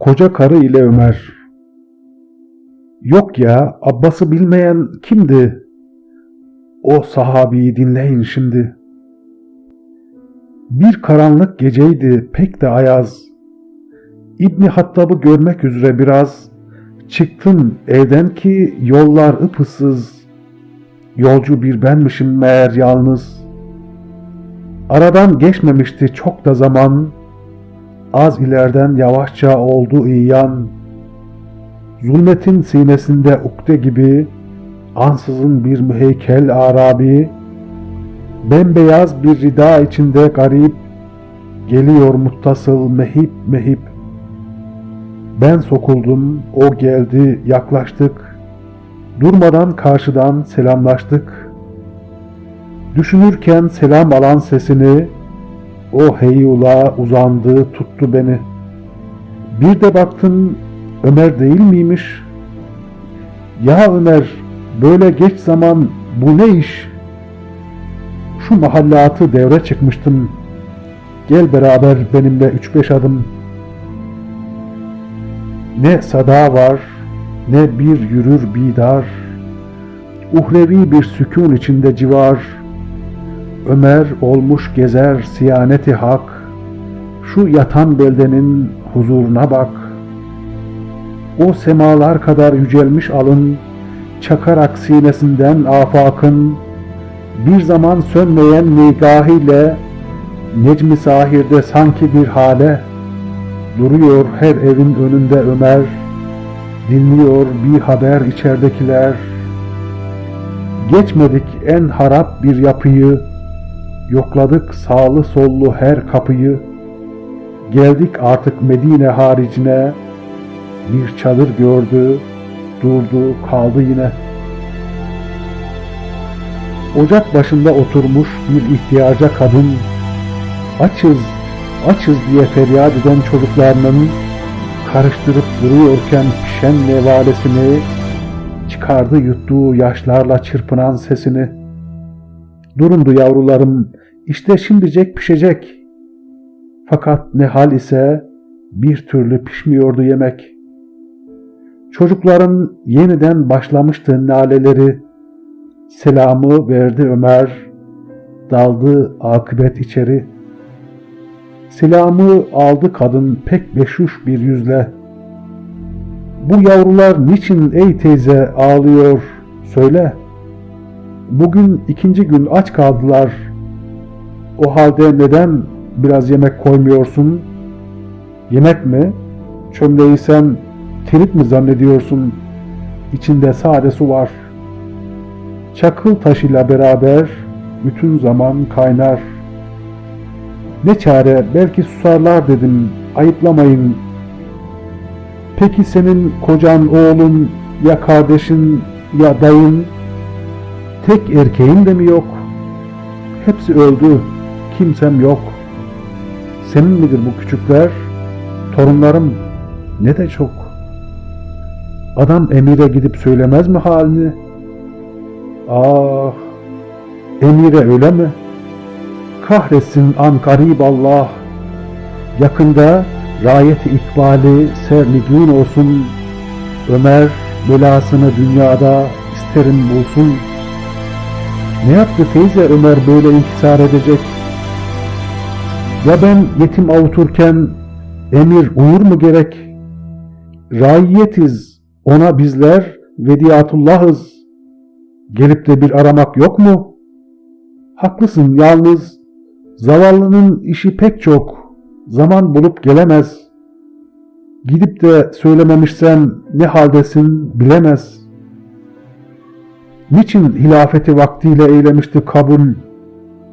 Koca karı ile Ömer. Yok ya, Abbas'ı bilmeyen kimdi? O sahabiyi dinleyin şimdi. Bir karanlık geceydi pek de ayaz. İbni Hattab'ı görmek üzere biraz çıktım evden ki yollar ıpısız. Yolcu bir benmişim meğer yalnız. Aradan geçmemişti çok da zaman. Az ileriden yavaşça oldu iyan. Zulmetin sinesinde ukde gibi ansızın bir müheykel arabi. Bembeyaz bir rida içinde garip geliyor muttasıl mehip mehip. Ben sokuldum o geldi yaklaştık. Durmadan karşıdan selamlaştık. Düşünürken selam alan sesini o heyula uzandı tuttu beni bir de baktım Ömer değil miymiş? Ya Ömer, böyle geç zaman bu ne iş? Şu mahallatı devre çıkmıştım. Gel beraber benimle üç beş adım. Ne sada var, ne bir yürür bidar. Uhrevi bir sükun içinde civar. Ömer olmuş gezer siyaneti hak. Şu yatan beldenin huzuruna bak. O semalar kadar yücelmiş alın, çakarak sinesinden afakın, bir zaman sönmeyen nigahiyle, necmi sahirde sanki bir hale, duruyor her evin önünde Ömer, dinliyor bir haber içeridekiler. Geçmedik en harap bir yapıyı, yokladık sağlı sollu her kapıyı, geldik artık Medine haricine, bir çadır gördü, durdu, kaldı yine. Ocak başında oturmuş bir ihtiyaca kadın, açız, açız diye feryat eden çocuklarının karıştırıp duruyorken pişen nevalesini, çıkardı yuttuğu yaşlarla çırpınan sesini. Durundu yavrularım, işte şimdicek pişecek. Fakat ne hal ise bir türlü pişmiyordu yemek.'' Çocukların yeniden başlamıştı naleleri. Selamı verdi Ömer. Daldı akıbet içeri. Selamı aldı kadın pek beşuş bir yüzle. Bu yavrular niçin ey teyze ağlıyor söyle. Bugün ikinci gün aç kaldılar. O halde neden biraz yemek koymuyorsun? Yemek mi? Çömleği sen Tirit mi zannediyorsun? İçinde sade su var. Çakıl taşıyla beraber bütün zaman kaynar. Ne çare belki susarlar dedim. Ayıplamayın. Peki senin kocan, oğlun, ya kardeşin, ya dayın, tek erkeğin de mi yok? Hepsi öldü. Kimsem yok. Senin midir bu küçükler? Torunlarım ne de çok. Adam emire gidip söylemez mi halini? Ah! Emire öyle mi? Kahretsin an garib Allah! Yakında rayeti ikbali sernigun olsun. Ömer belasını dünyada isterim bulsun. Ne yaptı teyze Ömer böyle inkisar edecek? Ya ben yetim avuturken emir uyur mu gerek? Raiyetiz, ona bizler vediyatullahız. Gelip de bir aramak yok mu? Haklısın yalnız zavallının işi pek çok. Zaman bulup gelemez. Gidip de söylememişsen ne haldesin bilemez. Niçin hilafeti vaktiyle eylemişti kabul?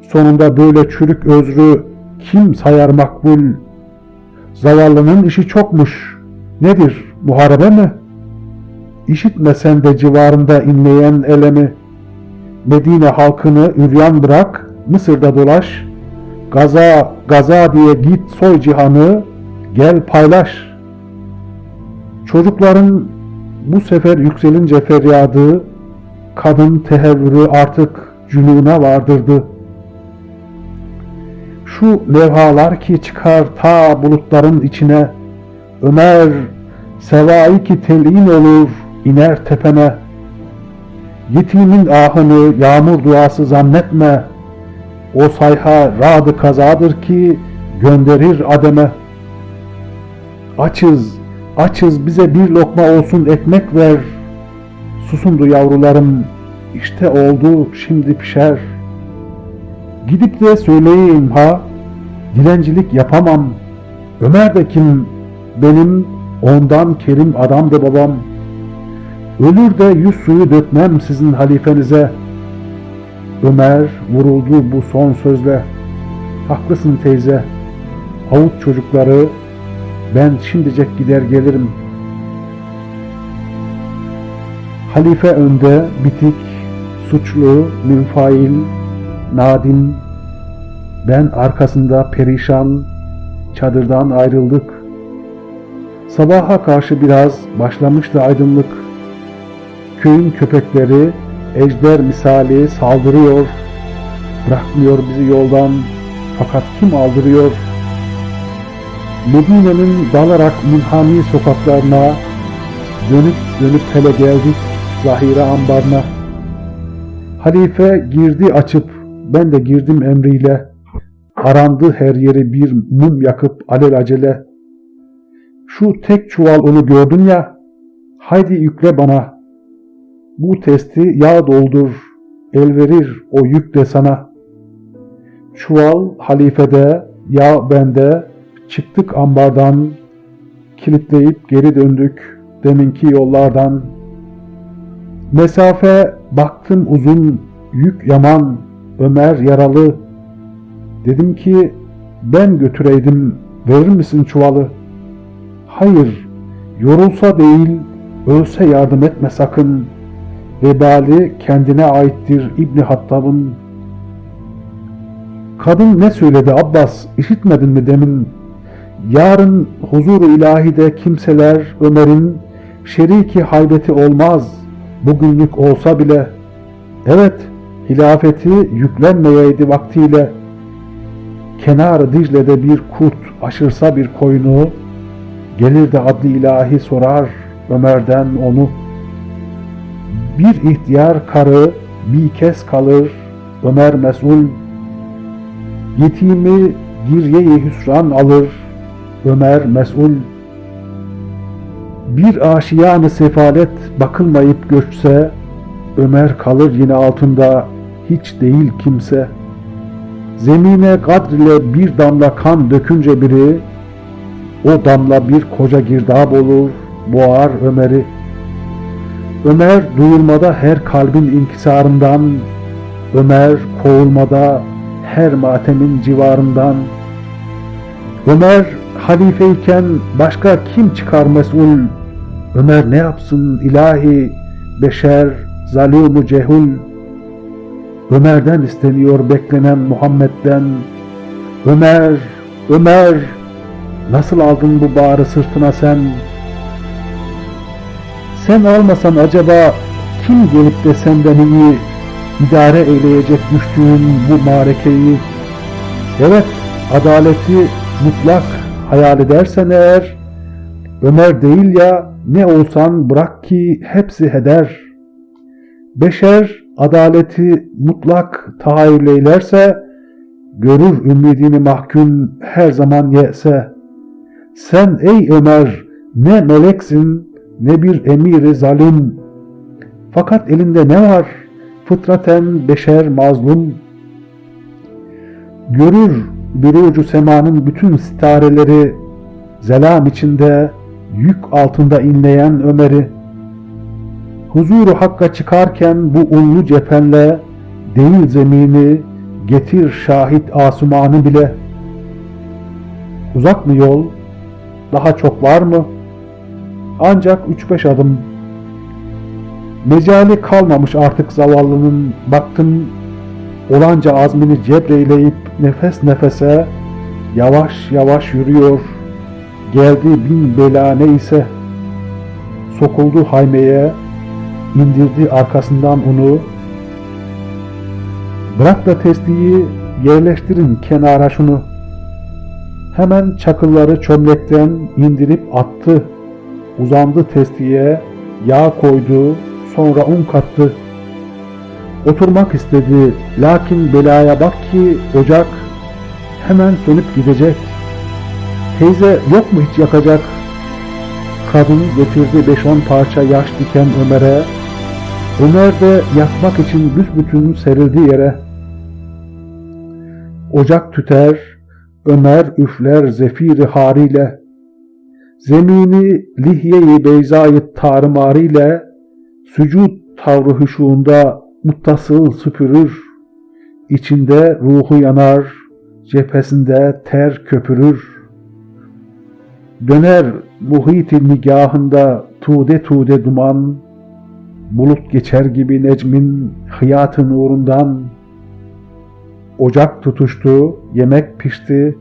Sonunda böyle çürük özrü kim sayar makbul? Zavallının işi çokmuş. Nedir? Muharebe mi?'' İşitmesen de civarında inleyen elemi, Medine halkını üryan bırak, Mısır'da dolaş, gaza gaza diye git soy cihanı, gel paylaş. Çocukların bu sefer yükselince feryadı, kadın tehevvürü artık cünuna vardırdı. Şu levhalar ki çıkar ta bulutların içine, Ömer, sevai ki telin olur, iner tepene. Yetimin ahını yağmur duası zannetme. O sayha radı kazadır ki gönderir ademe. Açız, açız bize bir lokma olsun ekmek ver. Susundu yavrularım, işte oldu şimdi pişer. Gidip de söyleyeyim ha, dilencilik yapamam. Ömer de kim? Benim ondan kerim adamdı babam. Ölür de yüz suyu dökmem sizin halifenize. Ömer vuruldu bu son sözle. Haklısın teyze. Avut çocukları, ben şimdicek gider gelirim. Halife önde, bitik, suçlu, münfail, nadim, ben arkasında perişan, çadırdan ayrıldık. Sabaha karşı biraz başlamıştı aydınlık. Köyün köpekleri ejder misali saldırıyor. Bırakmıyor bizi yoldan fakat kim aldırıyor? Medine'nin dalarak münhani sokaklarına dönüp dönüp hele geldik zahire ambarına. Halife girdi açıp ben de girdim emriyle. Arandı her yeri bir mum yakıp alelacele. Şu tek çuval onu gördün ya, haydi yükle bana. Bu testi yağ doldur, el verir o yük de sana. Çuval halifede, yağ bende, çıktık ambardan, kilitleyip geri döndük deminki yollardan. Mesafe baktım uzun, yük yaman, Ömer yaralı. Dedim ki ben götüreydim, verir misin çuvalı? Hayır, yorulsa değil, ölse yardım etme sakın. Vebali kendine aittir İbni Hattab'ın. Kadın ne söyledi Abbas, işitmedin mi demin? Yarın huzuru ilahide kimseler Ömer'in şeriki haybeti olmaz, bugünlük olsa bile. Evet, hilafeti yüklenmeyeydi vaktiyle. Kenar Dicle'de bir kurt aşırsa bir koyunu, gelir de adlı ilahi sorar Ömer'den onu. Bir ihtiyar karı bir kez kalır Ömer mesul. Yetimi girye-i hüsran alır Ömer mesul. Bir aşiyanı sefalet bakılmayıp göçse Ömer kalır yine altında hiç değil kimse. Zemine kadr ile bir damla kan dökünce biri, o damla bir koca girdap olur, boğar Ömer'i. Ömer duyulmada her kalbin inkisarından, Ömer kovulmada her matemin civarından. Ömer halifeyken başka kim çıkar mesul? Ömer ne yapsın ilahi, beşer, zalimu cehul? Ömer'den isteniyor beklenen Muhammed'den. Ömer, Ömer, nasıl aldın bu bağrı sırtına sen? Sen almasan acaba kim gelip de senden iyi idare eyleyecek düştüğün bu marekeyi? Evet, adaleti mutlak hayal edersen eğer, Ömer değil ya ne olsan bırak ki hepsi heder. Beşer adaleti mutlak tahayyül eylerse, görür ümidini mahkum her zaman yese. Sen ey Ömer ne meleksin ne bir emiri zalim. Fakat elinde ne var? Fıtraten beşer mazlum. Görür bir ucu semanın bütün sitareleri zelam içinde yük altında inleyen Ömer'i. Huzuru hakka çıkarken bu unlu cephenle değil zemini getir şahit asumanı bile. Uzak mı yol? Daha çok var mı? Ancak üç beş adım. Mecali kalmamış artık zavallının baktım olanca azmini cebreyleyip nefes nefese yavaş yavaş yürüyor. Geldi bin bela neyse sokuldu haymeye indirdi arkasından onu. Bırak da testiyi yerleştirin kenara şunu. Hemen çakılları çömlekten indirip attı. Uzandı testiye, yağ koydu, sonra un kattı. Oturmak istedi, lakin belaya bak ki ocak hemen sönüp gidecek. Teyze yok mu hiç yakacak? Kadın getirdi beş on parça yaş diken Ömer'e. Ömer de yakmak için büsbütün serildi yere. Ocak tüter, Ömer üfler zefiri hariyle. Zemini lihye-i beyzayı tarımariyle, sücud tavrı huşuğunda muttasıl süpürür. İçinde ruhu yanar, cephesinde ter köpürür. Döner muhit-i nigahında tude tude duman, bulut geçer gibi necmin hıyatı nurundan. Ocak tutuştu, yemek pişti.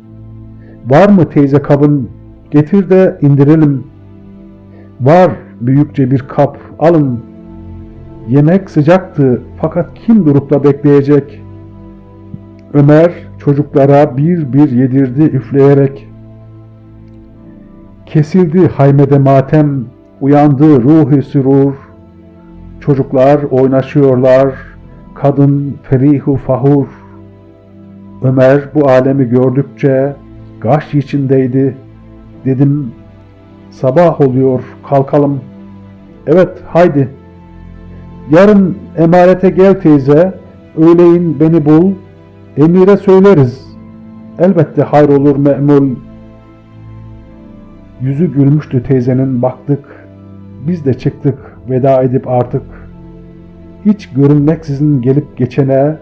Var mı teyze kabın? Getir de indirelim. Var büyükçe bir kap, alın. Yemek sıcaktı fakat kim durup da bekleyecek? Ömer çocuklara bir bir yedirdi üfleyerek. Kesildi haymede matem, uyandı ruhi sürur. Çocuklar oynaşıyorlar, kadın ferihu fahur. Ömer bu alemi gördükçe gaş içindeydi. Dedim, sabah oluyor, kalkalım. Evet, haydi. Yarın emarete gel teyze, öğleyin beni bul, emire söyleriz. Elbette hayrolur me'mul. Yüzü gülmüştü teyzenin baktık. Biz de çıktık veda edip artık. Hiç görünmeksizin gelip geçene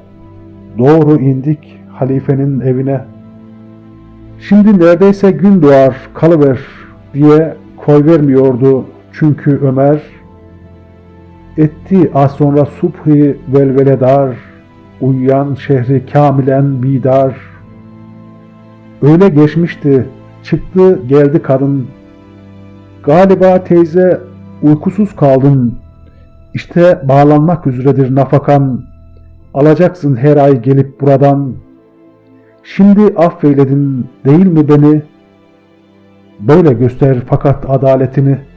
doğru indik halifenin evine. Şimdi neredeyse gün doğar kalıver diye koy vermiyordu çünkü Ömer etti az sonra subhi velveledar uyuyan şehri kamilen bidar. Öyle geçmişti Çıktı geldi kadın. Galiba teyze uykusuz kaldın. İşte bağlanmak üzeredir nafakan. Alacaksın her ay gelip buradan. Şimdi affeyledin değil mi beni? Böyle göster fakat adaletini.''